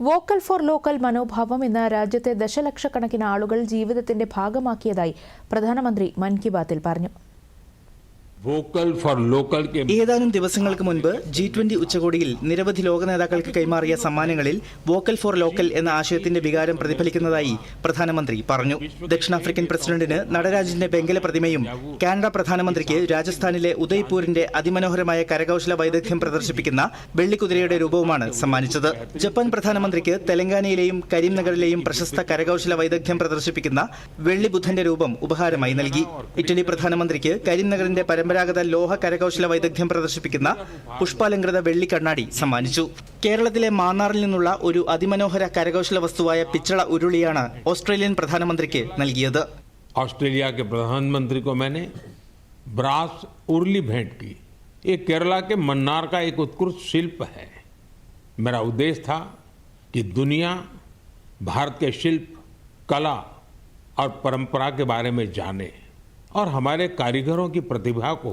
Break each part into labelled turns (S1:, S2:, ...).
S1: Vocal for local മനോഭാവം ഇന്ന് രാജ്യത്തെ ദശലക്ഷക്കണക്കിന് ആളുകൾ ജീവിതത്തിന്റെ ഭാഗമാക്കിയതായി പ്രധാനമന്ത്രി മൻ കി ബാത്തിൽ പറഞ്ഞു
S2: വോക്കൽ ഫോർ ലോക്കൽ
S3: ഏതാനും ദിവസങ്ങൾക്ക് മുൻപ് ജി ട്വന്റി ഉച്ചകോടിയിൽ നിരവധി ലോക നേതാക്കൾക്ക് കൈമാറിയ സമ്മാനങ്ങളിൽ വോക്കൽ ഫോർ ലോക്കൽ എന്ന ആശയത്തിന്റെ വികാരം പ്രതിഫലിക്കുന്നതായി പ്രധാനമന്ത്രി പറഞ്ഞു. ദക്ഷിണാഫ്രിക്കൻ പ്രസിഡന്റിന് നടരാജിന്റെ വെങ്കല പ്രതിമയും കാനഡ പ്രധാനമന്ത്രിക്ക് രാജസ്ഥാനിലെ ഉദയ്പൂരിന്റെ അതിമനോഹരമായ കരകൗശല വൈദഗ്ധ്യം പ്രദർശിപ്പിക്കുന്ന വെള്ളിക്കുതിരയുടെ രൂപവുമാണ് സമ്മാനിച്ചത്. ജപ്പാൻ പ്രധാനമന്ത്രിക്ക് തെലങ്കാനയിലെയും കരീംനഗറിലെയും പ്രശസ്ത കരകൗശല വൈദഗ്ധ്യം പ്രദർശിപ്പിക്കുന്ന വെള്ളിബുദ്ധന്റെ രൂപം ഉപഹാരമായി നൽകി. ഇറ്റലി പ്രധാനമന്ത്രിക്ക് കരീംനഗറിന്റെ പരമ പരമ്പരാഗത ലോഹ കരകൗശല വൈദഗ്ധ്യം പ്രദർശിപ്പിക്കുന്ന പുഷ്പാലങ്കൃത വെള്ളി കണ്ണാടി സമ്മാനിച്ചു കേരളത്തിലെ മാന്നാറിൽ നിന്നുള്ള ഒരു അതിമനോഹര കരകൗശല വസ്തുവായ പിച്ചള ഉരുളിയാണ് ഓസ്ട്രേലിയൻ പ്രധാനമന്ത്രിക്ക് നൽകിയത്
S2: ऑस्ट्रेलिया के प्रधानमंत्री को मैंने ब्रास उर्ली भेंट की ये केरला के मन्नार का एक उत्कृष्ट शिल्प है मेरा उद्देश्य था कि दुनिया भारत के शिल्प कला और परंपरा के बारे में जाने और हमारे कारीगरों की प्रतिभा को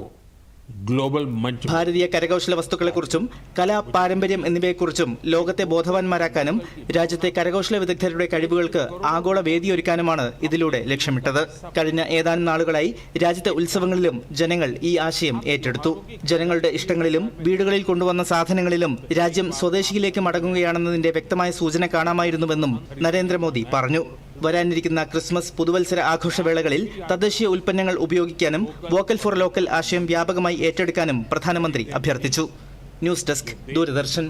S2: ग्लोबल मंच पर
S3: ഭാരതീയ കരകൗശല വസ്തുക്കളെക്കുറിച്ചും കലാ പാരമ്പര്യം എന്നിവയെക്കുറിച്ചും ലോകത്തെ ബോധവാന്മാരാക്കാനും രാജ്യത്തെ കരകൗശല വിദഗ്ധരുടെ കഴിവുകൾക്ക് ആഗോള വേദിയൊരുക്കാനുമാണ് ഇതിലൂടെ ലക്ഷ്യമിട്ടത് കഴിഞ്ഞ ഏതാനും നാളുകളായി രാജ്യത്തെ ഉത്സവങ്ങളിലും ജനങ്ങൾ ഈ ആശയം ഏറ്റെടുത്തു ജനങ്ങളുടെ ഇഷ്ടങ്ങളിലും വീടുകളിൽ കൊണ്ടുവന്ന സാധനങ്ങളിലും രാജ്യം സ്വദേശിയിലേക്ക് മടങ്ങുകയാണെന്നതിന്റെ വ്യക്തമായ സൂചന കാണാമായിരുന്നുവെന്നും നരേന്ദ്രമോദി പറഞ്ഞു വരാനിരിക്കുന്ന ക്രിസ്മസ് പുതുവത്സര ആഘോഷവേളകളിൽ തദ്ദേശീയ ഉൽപ്പന്നങ്ങൾ ഉപയോഗിക്കാനും വോക്കൽ ഫോർ ലോക്കൽ ആശയം വ്യാപകമായി ഏറ്റെടുക്കാനും പ്രധാനമന്ത്രി അഭ്യർത്ഥിച്ചു. News desk Doordarshan.